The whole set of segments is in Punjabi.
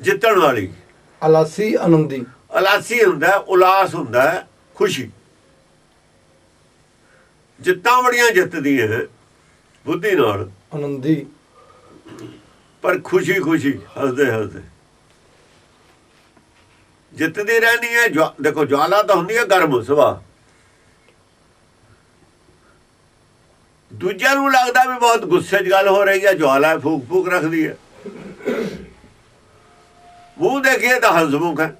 ਜਿੱਤਣ ਵਾਲੀ। ਅਲਾਸੀ ਆਨੰਦੀ। ਉਲਾਸੀ ਹੁੰਦਾ ਉਲਾਸ ਹੁੰਦਾ ਖੁਸ਼ੀ। ਜਿੱਤਾਂ ਬੜੀਆਂ ਜਿੱਤਦੀਆਂ ਹੈ, ਬੁੱਧੀ ਨਾਲ। ਆਨੰਦੀ। ਪਰ ਖੁਸ਼ੀ ਖੁਸ਼ੀ ਹੱਸਦੇ ਹੱਸਦੇ। ਜਿੱਤਦੀ ਰਹਿਣੀ ਹੈ ਦੇਖੋ ਜਵਾਲਾ ਤਾਂ ਹੁੰਦੀ ਹੈ ਗਰਮ ਸੁਭਾ ਦੂਜਿਆਂ ਨੂੰ ਲੱਗਦਾ ਵੀ ਬਹੁਤ ਗੁੱਸੇ 'ਚ ਗੱਲ ਹੋ ਰਹੀ ਹੈ ਜਵਾਲਾ ਫੂਕ ਫੂਕ ਰੱਖਦੀ ਹੈ। ਮੂੰਹ ਦੇਖੀਏ ਤਾਂ ਹਸਮੁਖ ਹੈ।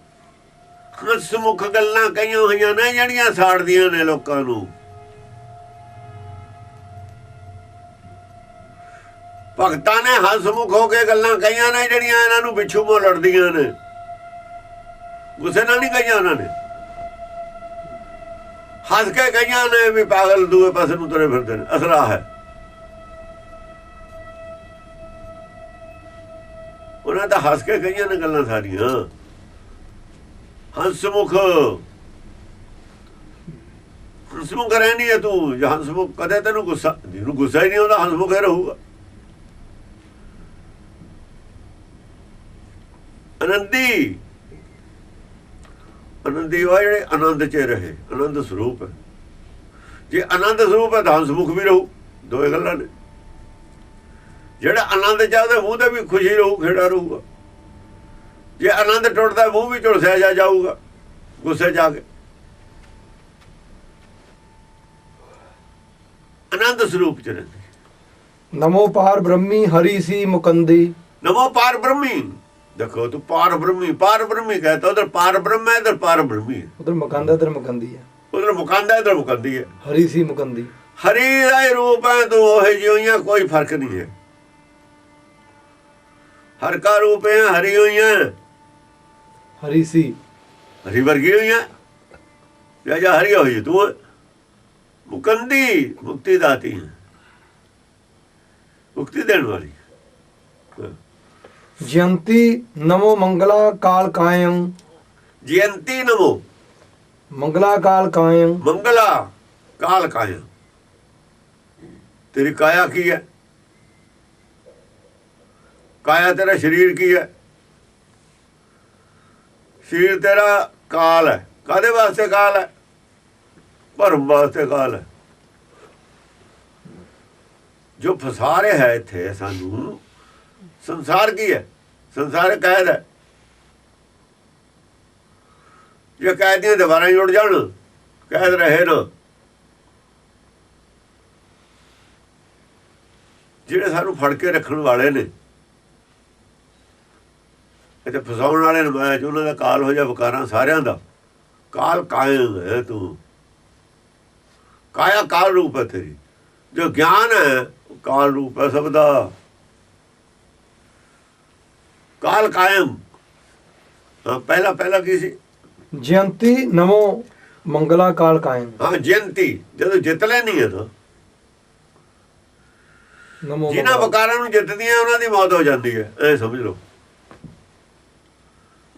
ਹਸਮੁਖ ਗੱਲਾਂ ਕਈਆਂ ਹੋਈਆਂ ਨੇ, ਜਿਹੜੀਆਂ ਸਾੜਦੀਆਂ ਨੇ ਲੋਕਾਂ ਨੂੰ। ਭਗਤਾਂ ਨੇ ਹਸਮੁਖ ਹੋ ਕੇ ਗੱਲਾਂ ਕਈਆਂ ਨੇ, ਜਿਹੜੀਆਂ ਇਹਨਾਂ ਨੂੰ ਪਿੱਛੂ ਮੋ ਲੜਦੀਆਂ ਨੇ। ਗੁੱਸੇ ਨਾਲ ਨਹੀਂ ਕਹੀਆਂ ਉਹਨਾਂ ਨੇ। ਹੱਸ ਕੇ ਕਈਆਂ ਨੇ ਵੀ ਪਾਗਲ ਦੂਏ ਪਾਸੇ ਨੂੰ ਤੁਰੇ ਫਿਰਦੇ ਨੇ। ਅਸਰਾ ਹੈ। ਉਹਨਾਂ ਦਾ ਹੱਸ ਕੇ ਕਹੀਆਂ ਨੇ ਗੱਲਾਂ ਸਾਰੀਆਂ। ਹੰਸਮੁਖ। ਹੰਸਮੁਖ ਰਹਿਣੀ ਹੈ ਤੂੰ। ਜੇ ਹੰਸਮੁਖ ਕਦੇ ਤੈਨੂੰ ਗੁੱਸਾ ਜਿਹਨੂੰ ਗੁੱਸਾ ਹੀ ਨਹੀਂ ਆਉਂਦਾ, ਹੰਸਮੁਖ ਹੀ ਰਹੂਗਾ। ਆਨੰਦੀ। ਆਨੰਦੀ ਉਹ ਜਿਹੜੇ ਆਨੰਦ 'ਚ ਰਹੇ। ਆਨੰਦ ਸਰੂਪ ਹੈ। ਜੇ ਆਨੰਦ ਸਰੂਪ ਹੈ ਤਾਂ ਹੰਸਮੁਖ ਵੀ ਰਹੂ। ਦੋਏ ਗੱਲਾਂ ਨੇ। ਜਿਹੜਾ ਆਨੰਦ ਚਾਹਦਾ ਮੂੰਹ ਤੇ ਵੀ ਖੁਸ਼ੀ ਰਹੂ ਖੇੜਾ ਰਹੂਗਾ। ਜੇ ਆਨੰਦ ਟੁੱਟਦਾ ਮੂੰਹ ਵੀ ਝੁਲਸਿਆ ਜਾ ਜਾਊਗਾ ਗੁੱਸੇ ਜਾ ਕੇ। ਆਨੰਦ ਸਰੂਪ ਚ ਰਹਿੰਦੇ। ਨਮੋ ਪਾਰ ਬ੍ਰਹਮੀ ਹਰੀ ਸੀ ਮੁਕੰਦੀ। ਨਮੋ ਪਾਰ ਬ੍ਰਹਮੀ। ਦੇਖੋ ਤੂੰ ਪਾਰ ਬ੍ਰਹਮੀ ਪਾਰ ਬ੍ਰਹਮੀ ਕਹਤਾ ਉਧਰ ਪਾਰ ਬ੍ਰਹਮ ਹੈ ਇਧਰ ਪਾਰ ਬ੍ਰਹਮੀ ਉਧਰ ਮਕੰਦਾ ਇਧਰ ਮੁਕੰਦੀ ਹੈ। ਉਧਰ ਮੁਕੰਦਾ ਇਧਰ ਮੁਕੰਦੀ ਹੈ। ਹਰੀ ਸੀ ਮੁਕੰਦੀ। ਹਰੀ ਦਾ ਰੂਪ ਹੈ ਤੂੰ ਉਹ ਜਿਹੀਆਂ ਕੋਈ ਫ਼ਰਕ ਨਹੀਂ ਹੈ। ਹਰ ਕਾ ਰੂਪ ਹੈ ਹਰੀ ਹੋਈਆਂ। ਹਰੀ ਸੀ। ਹਰੀ ਵਰਗੀ ਹੋਈਆਂ। ਜਾਂ ਜਾਂ ਹਰੀ ਹੋਈ ਤੂੰ ਮੁਕੰਦੀ ਮੁਕਤੀ ਦਾਤੀ। ਮੁਕਤੀ ਦੇਣ ਵਾਲੀ। ਜਯੰਤੀ ਨਮੋ ਮੰਗਲਾ ਕਾਲ ਕਾਇਮ ਜਯੰਤੀ ਨਮੋ। ਮੰਗਲਾ ਕਾਲ ਕਾਇਮ ਮੰਗਲਾ ਕਾਲ ਕਾਇਆ ਤੇਰੀ ਕਾਇਆ ਕੀ ਹੈ? ਕਾਇਆ ਤੇਰਾ ਸਰੀਰ ਕੀ ਹੈ? ਸਰੀਰ ਤੇਰਾ ਕਾਲ ਹੈ। ਕਾਦੇ ਵਾਸਤੇ ਕਾਲ ਹੈ? ਭਰਮ ਵਾਸਤੇ ਕਾਲ ਹੈ। ਜੋ ਫਸਾ ਰਿਹਾ ਹੈ ਇੱਥੇ ਸਾਨੂੰ, ਸੰਸਾਰ ਕੀ ਹੈ? ਸੰਸਾਰ ਕੈਦ ਹੈ। ਜੇ ਕੈਦ ਦੀਆਂ ਦੁਬਾਰਾ ਜੁੜ ਜਾਣ, ਕੈਦ ਰਹੇ ਨਾ। ਜਿਹੜੇ ਸਾਨੂੰ ਫੜ ਕੇ ਰੱਖਣ ਵਾਲੇ ਨੇ ਇਹ ਤੇ ਫਸਾਉਣ ਵਾਲੇ ਨੇ ਮੈਂ ਉਹਨਾਂ ਦਾ ਕਾਲ ਹੋ ਜਾ ਵਿਕਾਰਾਂ ਸਾਰਿਆਂ ਦਾ। ਕਾਲ ਕਾਇਮ ਹੈ ਤੂੰ। ਕਾਇਆ ਕਾਲ ਰੂਪ ਹੈ ਤੇਰੀ। ਜੋ ਗਿਆਨ ਹੈ ਕਾਲ ਰੂਪ ਹੈ ਸਭ ਦਾ। ਕਾਲ ਕਾਇਮ। ਪਹਿਲਾ ਪਹਿਲਾ ਕੀ ਸੀ? ਜਯੰਤੀ ਨਮੋ ਮੰਗਲਾ ਕਾਲ ਕਾਇਮ। ਹਾਂ ਜਯੰਤੀ। ਜਦੋਂ ਜਿੱਤ ਲੈਣੀ ਹੈ ਤਾਂ। ਨਮੋ ਜਿਨ੍ਹਾਂ। ਵਕਾਰਾਂ ਨੂੰ ਜਿੱਤਦੀਆਂ ਉਹਨਾਂ ਦੀ ਮੌਤ ਹੋ ਜਾਂਦੀ ਹੈ। ਇਹ ਸਮਝ ਲਓ।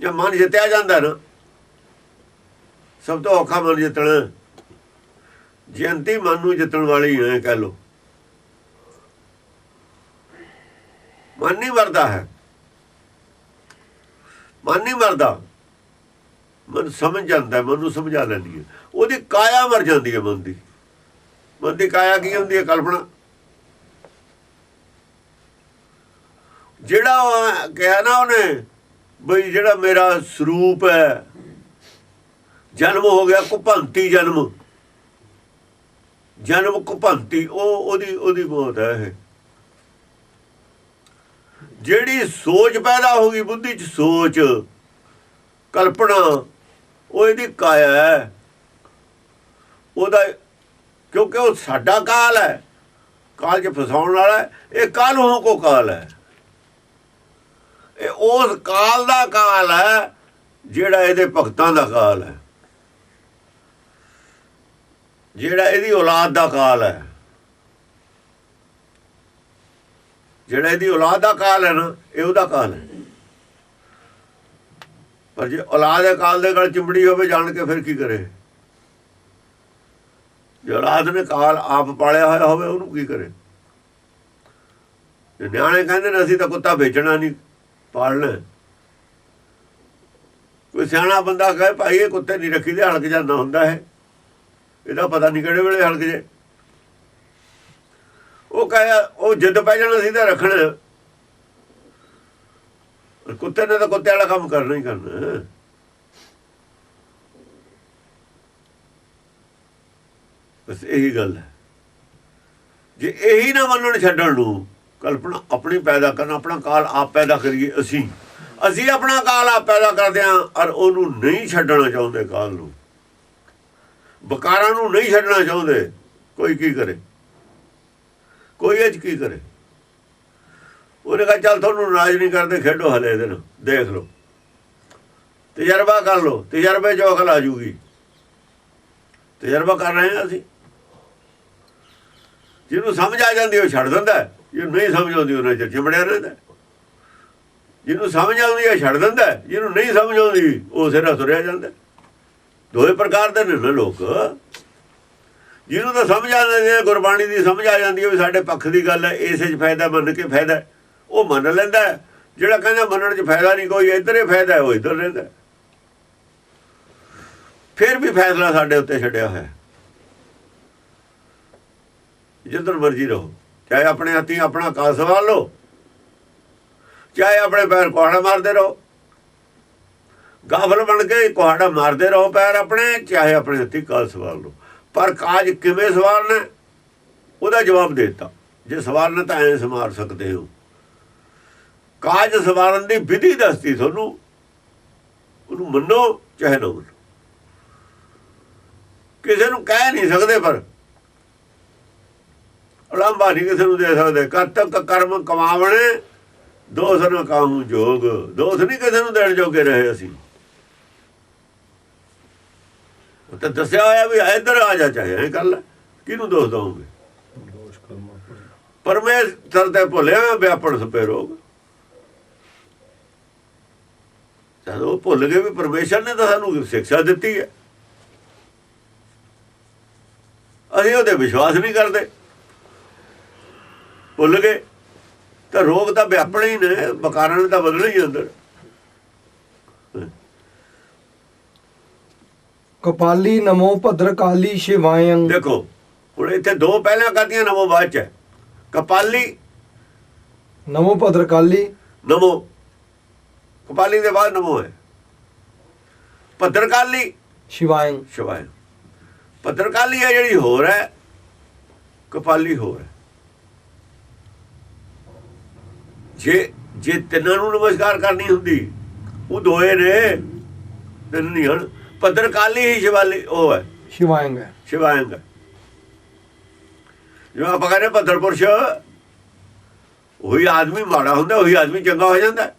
ਜੇ ਮਨ ਜਿੱਤਿਆ ਜਾਂਦਾ ਨਾ, ਸਭ ਤੋਂ ਔਖਾ ਮਨ ਜਿੱਤਣਾ। ਜਯੰਤੀ ਮਨ ਨੂੰ ਜਿੱਤਣ ਵਾਲੀ ਹੈ ਕਹਿ ਲਓ। ਮਨ ਨਹੀਂ ਮਰਦਾ ਹੈ। ਮਨ ਨਹੀਂ ਮਰਦਾ। ਮਨ ਸਮਝ ਜਾਂਦਾ ਮਨ ਨੂੰ ਸਮਝਾ ਲੈਂਦੀ ਹੈ। ਉਹਦੀ ਕਾਇਆ ਮਰ ਜਾਂਦੀ ਹੈ ਮਨ ਦੀ। ਮਨ ਦੀ ਕਾਇਆ ਕੀ ਹੁੰਦੀ ਹੈ ਕਲਪਨਾ? ਜਿਹੜਾ ਉਹ ਕਿਹਾ ਨਾ ਉਹਨੇ ਬਈ ਜਿਹੜਾ ਮੇਰਾ ਸਰੂਪ ਹੈ ਜਨਮ ਹੋ ਗਿਆ ਕੁਪੰਤੀ ਜਨਮ। ਜਨਮ ਕੁਪੰਤੀ ਉਹ ਉਹਦੀ ਉਹਦੀ ਮੌਤ ਹੈ ਇਹ। ਜਿਹੜੀ ਸੋਚ ਪੈਦਾ ਹੋ ਗਈ ਬੁੱਧੀ 'ਚ ਸੋਚ ਕਲਪਨਾ ਉਹ ਇਹਦੀ ਕਾਇਆ ਹੈ। ਉਹਦਾ ਕਿਉਂਕਿ ਉਹ ਸਾਡਾ ਕਾਲ ਹੈ ਕਾਲ 'ਚ ਫਸਾਉਣ ਵਾਲਾ ਹੈ, ਇਹ ਕਾਲੋਂ ਕੋ ਕਾਲ ਹੈ? ਇਹ ਉਸ ਕਾਲ ਦਾ ਕਾਲ ਹੈ, ਜਿਹੜਾ ਇਹਦੇ ਭਗਤਾਂ ਦਾ ਕਾਲ ਹੈ। ਜਿਹੜਾ ਇਹਦੀ ਔਲਾਦ ਦਾ ਕਾਲ ਹੈ। ਜਿਹੜਾ ਇਹਦੀ ਔਲਾਦ ਦਾ ਕਾਲ ਹੈ ਨਾ, ਇਹ ਉਹਦਾ ਕਾਲ ਹੈ। ਪਰ ਜੇ ਔਲਾਦ ਦੇ ਕਾਲ ਦੇ ਗਲ ਚਿੰਬੜੀ ਹੋਵੇ, ਜਾਣ ਕੇ ਫਿਰ ਕੀ ਕਰੇ? ਜੇ ਔਲਾਦ ਨੇ ਕਾਲ ਆਪ ਪਾਲਿਆ ਹੋਇਆ ਹੋਵੇ, ਉਹਨੂੰ ਕੀ ਕਰੇ? ਨਿਆਣੇ ਕਹਿੰਦੇ ਨੇ, ਅਸੀਂ ਤਾਂ ਕੁੱਤਾ ਵੇਚਣਾ ਨਹੀਂ। ਪਾਲਣਾ ਕੋਈ ਸਿਆਣਾ ਬੰਦਾ ਕਹੇ, ਭਾਈ, ਇਹ ਕੁੱਤੇ ਨਹੀਂ ਰੱਖੀ ਦੇ ਹਲਕ ਜਾਂਦਾ ਹੁੰਦਾ ਹੈ ਇਹਦਾ ਪਤਾ ਨਹੀਂ ਕਿਹੜੇ ਵੇਲੇ ਹਲਕ ਜੇ। ਉਹ ਕਹੇ, ਉਹ ਜਿੱਦ ਪੈ ਜਾਣਾ ਸੀ ਤਾਂ ਰੱਖਣਾ। ਕੁੱਤੇ ਨੇ ਤਾਂ ਕੁੱਤੇ ਵਾਲਾ ਕੰਮ ਕਰਨਾ ਹੀ ਕਰਨਾ। ਬਸ ਇਹੀ ਗੱਲ ਹੈ। ਜੇ ਇਹੀ ਨਾ ਮੰਨਣ ਛੱਡਣ ਨੂੰ ਕਲਪਨਾ ਆਪਣੀ ਪੈਦਾ ਕਰਨਾ, ਆਪਣਾ ਕਾਲ ਆਪ ਪੈਦਾ ਕਰੀਏ ਅਸੀਂ। ਅਸੀਂ ਆਪਣਾ ਕਾਲ ਆਪ ਪੈਦਾ ਕਰਦੇ ਹਾਂ ਔਰ ਉਹਨੂੰ ਨਹੀਂ ਛੱਡਣਾ ਚਾਹੁੰਦੇ ਕਾਲ ਨੂੰ। ਬਕਾਰਾਂ ਨੂੰ ਨਹੀਂ ਛੱਡਣਾ ਚਾਹੁੰਦੇ। ਕੋਈ ਕੀ ਕਰੇ? ਕੋਈ ਅੱਜ ਕੀ ਕਰੇ? ਉਹਨੇ ਕਹਾ, ਚੱਲ ਤੁਹਾਨੂੰ ਨਾਰਾਜ਼ ਨਹੀਂ ਕਰਦੇ, ਖੇਡੋ ਹਲੇ ਦਿਨ ਦੇਖ ਲਓ। ਤਜਰਬਾ ਕਰ ਲਓ, ਤਜਰਬੇ ਚੋਂ ਅਕਲ ਆ ਜੂਗੀ। ਤਜਰਬਾ ਕਰ ਰਹੇ ਹਾਂ ਅਸੀਂ। ਜਿਹਨੂੰ ਸਮਝ ਆ ਜਾਂਦੀ ਉਹ ਛੱਡ ਦਿੰਦਾ ਹੈ। ਜਿਹਨੂੰ ਨਹੀਂ ਸਮਝ ਆਉਂਦੀ ਉਹਨਾਂ ਚਿਰ, ਚਿਮੜਿਆ ਰਹਿੰਦਾ। ਜਿਹਨੂੰ ਸਮਝ ਆਉਂਦੀ ਹੈ ਛੱਡ ਦਿੰਦਾ ਜਿਹਨੂੰ ਨਹੀਂ ਸਮਝ ਆਉਂਦੀ, ਉਹ ਸਿਰਾ ਤੁਰਿਆ ਜਾਂਦਾ। ਹੈ। ਪ੍ਰਕਾਰ ਦੇ ਨੇ ਨਾ ਲੋਕ। ਜਿਹਨੂੰ ਤਾਂ ਸਮਝ ਆ ਜਾਂਦੀ ਹੈ ਗੁਰਬਾਣੀ ਦੀ ਸਮਝ ਆ ਜਾਂਦੀ ਹੈ ਵੀ ਸਾਡੇ ਪੱਖ ਦੀ ਗੱਲ ਹੈ ਇਸੇ 'ਚ ਫਾਇਦਾ ਮੰਨ ਕੇ ਫਾਇਦਾ। ਉਹ ਮੰਨ ਲੈਂਦਾ ਜਿਹੜਾ ਕਹਿੰਦਾ ਮੰਨਣ 'ਚ ਫਾਇਦਾ ਨਹੀਂ, ਕੋਈ ਇੱਧਰ ਹੀ ਫਾਇਦਾ ਉਹ ਇੱਧਰ ਰਹਿੰਦਾ ਫਿਰ ਵੀ ਫੈਸਲਾ ਸਾਡੇ ਉੱਤੇ ਛੱਡਿਆ ਹੋਇਆ ਜਿੱਧਰ ਮਰਜ਼ੀ ਰਹੋ। ਚਾਹੇ ਆਪਣੇ ਹੱਥੀਂ ਆਪਣਾ ਕਾਲ ਸਵਾਲ ਲਓ, ਚਾਹੇ ਆਪਣੇ ਪੈਰ ਕੁਹਾੜਾ ਮਾਰਦੇ ਰਹੋ। ਗਾਫਲ ਬਣ ਕੇ ਕੁਹਾੜਾ ਮਾਰਦੇ ਰਹੋ ਪੈਰ ਆਪਣੇ, ਚਾਹੇ ਆਪਣੇ ਹੱਥੀਂ ਕਾਲ ਸਵਾਲ ਲਓ। ਪਰ ਕਾਜ ਕਿਵੇਂ ਸਵਾਰਨਾ ਉਹਦਾ ਜਵਾਬ ਦੇ ਦਿੱਤਾ। ਜੇ ਸਵਾਰਨਾ ਤਾਂ ਐਂ ਸਮਾਰ ਸਕਦੇ ਹੋ। ਕਾਜ ਸਵਾਰਨ ਦੀ ਵਿਧੀ ਦੱਸਦੀ ਤੁਹਾਨੂੰ, ਉਹਨੂੰ ਮੰਨੋ ਚਾਹੇ ਨਾ ਮੰਨੋ। ਕਿਸੇ ਨੂੰ ਕਹਿ ਨਹੀਂ ਸਕਦੇ ਪਰ ਉਲੰਭਾ ਨਹੀਂ ਕਿਸੇ ਨੂੰ ਦੇ ਸਕਦੇ। ਕਦ ਤੱਕ ਕਰਮ ਕਮਾਵਣੇ ਦੋਸ ਨਾ ਕਾਹੂ ਜੋਗ। ਦੋਸ ਨਹੀਂ ਕਿਸੇ ਨੂੰ ਦੇਣ ਜੋਗੇ ਰਹੇ ਅਸੀਂ। ਉਹ ਤਾਂ ਦੱਸਿਆ ਹੋਇਆ ਵੀ ਇੱਧਰ ਆ ਜਾ ਚਾਹੇ ਐ ਕਰ ਲੈ ਕਿਹਨੂੰ ਦੋਸ਼ ਦਵਾਂਗੇ? ਪਰਮੇਸ਼ਰ ਤੇ ਭੁੱਲਿਆ ਵਿਆਪਣ ਸਪੇ ਰੋਗ। ਜਦੋਂ ਭੁੱਲ ਗਏ ਵੀ ਪਰਮੇਸ਼ਰ ਨੇ ਤਾਂ ਸਾਨੂੰ ਸਿੱਖਿਆ ਦਿੱਤੀ ਹੈ। ਅਸੀਂ ਉਹਦੇ ਵਿਸ਼ਵਾਸ ਨਹੀਂ ਕਰਦੇ। ਭੁੱਲ ਗਏ। ਤਾਂ ਰੋਗ ਤਾਂ ਵਿਆਪਣੇ ਹੀ ਨੇ ਬਕਾਰਾਂ ਨੇ ਤਾਂ ਬਦਲਣਾ ਹੀ ਅੰਦਰ। ਕਪਾਲੀ ਨਮੋ ਭਦਰ ਕਾਲੀ ਸ਼ਿਵਾਯੰ ਦੇਖੋ ਹੁਣ ਇੱਥੇ ਦੋ ਪਹਿਲਾਂ ਕਰਦੀਆਂ ਨਵੋ ਬਾਅਦ ਚ। ਕਪਾਲੀ। ਨਮੋ ਭਦਰ ਕਾਲੀ। ਨਮੋ। ਕਪਾਲੀ ਦੇ ਬਾਅਦ ਨਮੋ ਹੈ। ਭਦਰਕਾਲੀ ਸ਼ਿਵਾਯੰ ਸ਼ਿਵਾਏ ਭਦਰਕਾਲੀ ਹੈ ਜਿਹੜੀ ਹੋਰ ਹੈ ਕਪਾਲੀ ਹੋਰ ਹੈ। ਜੇ ਜੇ ਤਿੰਨਾਂ ਨੂੰ ਨਮਸਕਾਰ ਕਰਨੀ ਹੁੰਦੀ ਉਹ ਦੋਏ ਨੇ ਤਿੰਨ ਨਹੀਂ ਹਨ। ਭਦਰਕਾਲੀ ਹੀ ਸ਼ਿਵਾਲੀ ਉਹ ਹੈ। ਸ਼ਿਵਾਯੰ ਹੈ। ਸ਼ਿਵਾਇੰਗ ਜੋ ਆਪਾਂ ਕਹਿੰਦੇ ਭਦਰ ਪੁਰਸ਼ ਉਹੀ ਆਦਮੀ ਮਾੜਾ ਹੁੰਦਾ ਉਹੀ ਆਦਮੀ ਚੰਗਾ ਹੋ ਜਾਂਦਾ।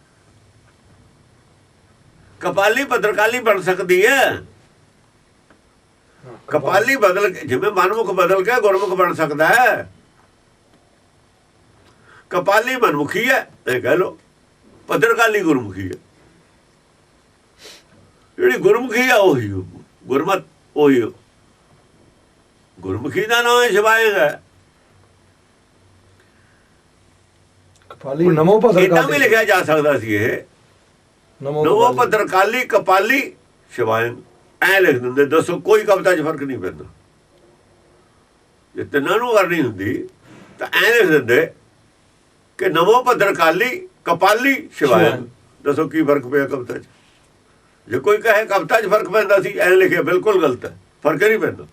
ਕਪਾਲੀ ਭਦਰਕਾਲੀ ਬਣ ਸਕਦੀ ਹੈ। ਕਪਾਲੀ। ਬਦਲ ਜਿਵੇਂ ਮਨਮੁਖ ਬਦਲ ਕੇ ਗੁਰਮੁਖ ਬਣ ਸਕਦਾ ਹੈ। ਕਪਾਲੀ ਮਨਮੁਖੀ ਹੈ ਇਹ ਕਹਿ ਲੋ ਭਦਰਕਾਲੀ ਗੁਰਮੁਖੀ ਹੈ। ਜਿਹੜੀ ਗੁਰਮੁਖੀ ਹੈ ਉਹੀ ਗੁਰਮਤ ਉਹੀ। ਗੁਰਮੁਖੀ ਦਾ ਨਾਮ ਹੈ ਕਪਾਲੀ ਨਮੋ ਭਦਰ ਇਦਾਂ ਵੀ ਲਿਖਿਆ ਜਾ ਸਕਦਾ ਸੀ ਇਹ? ਨਮੋ। ਭਦਰਕਾਲੀ। ਕਪਾਲੀ ਸ਼ਿਵਾਇੰਗ ਐ ਲਿਖ ਦਿੰਦੇ ਦੱਸੋ ਕੋਈ ਕਵਿਤਾ 'ਚ ਫ਼ਰਕ ਨਹੀਂ ਪੈਂਦਾ। ਜੇ ਤਿੰਨਾਂ ਨੂੰ ਕਰਨੀ ਹੁੰਦੀ ਤਾਂ ਐ ਲਿਖ ਦਿੰਦੇ ਕਿ ਨਵੋ ਭਦਰਕਾਲੀ ਕਪਾਲੀ ਸ਼ਿਵਾਇੰਗ ਸ਼ਿਵਾਇੰਗ। ਦੱਸੋ ਕੀ ਫ਼ਰਕ ਪਿਆ ਕਵਿਤਾ 'ਚ? ਜੇ ਕੋਈ ਕਹੇ ਕਵਿਤਾ 'ਚ ਫ਼ਰਕ ਪੈਂਦਾ ਸੀ ਐ ਲਿਖਿਆ ਬਿਲਕੁਲ ਗਲਤ ਹੈ। ਫ਼ਰਕ ਨਹੀਂ ਪੈਂਦਾ।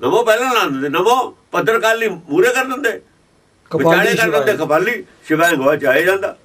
ਨਵੋ ਪਹਿਲਾਂ ਲਾ ਦਿੰਦੇ ਨਵੋ ਭਦਰਕਾਲੀ ਮੂਰੇ ਕਰ ਦਿੰਦੇ। ਕਪਾਲੀ ਵਿਚਾਲੇ ਕਰ ਦਿੰਦੇ ਕਪਾਲੀ ਸ਼ਿਵਾਇੰਗ ਹੋਆ ਚਾਹੇ ਜਾਂਦਾ।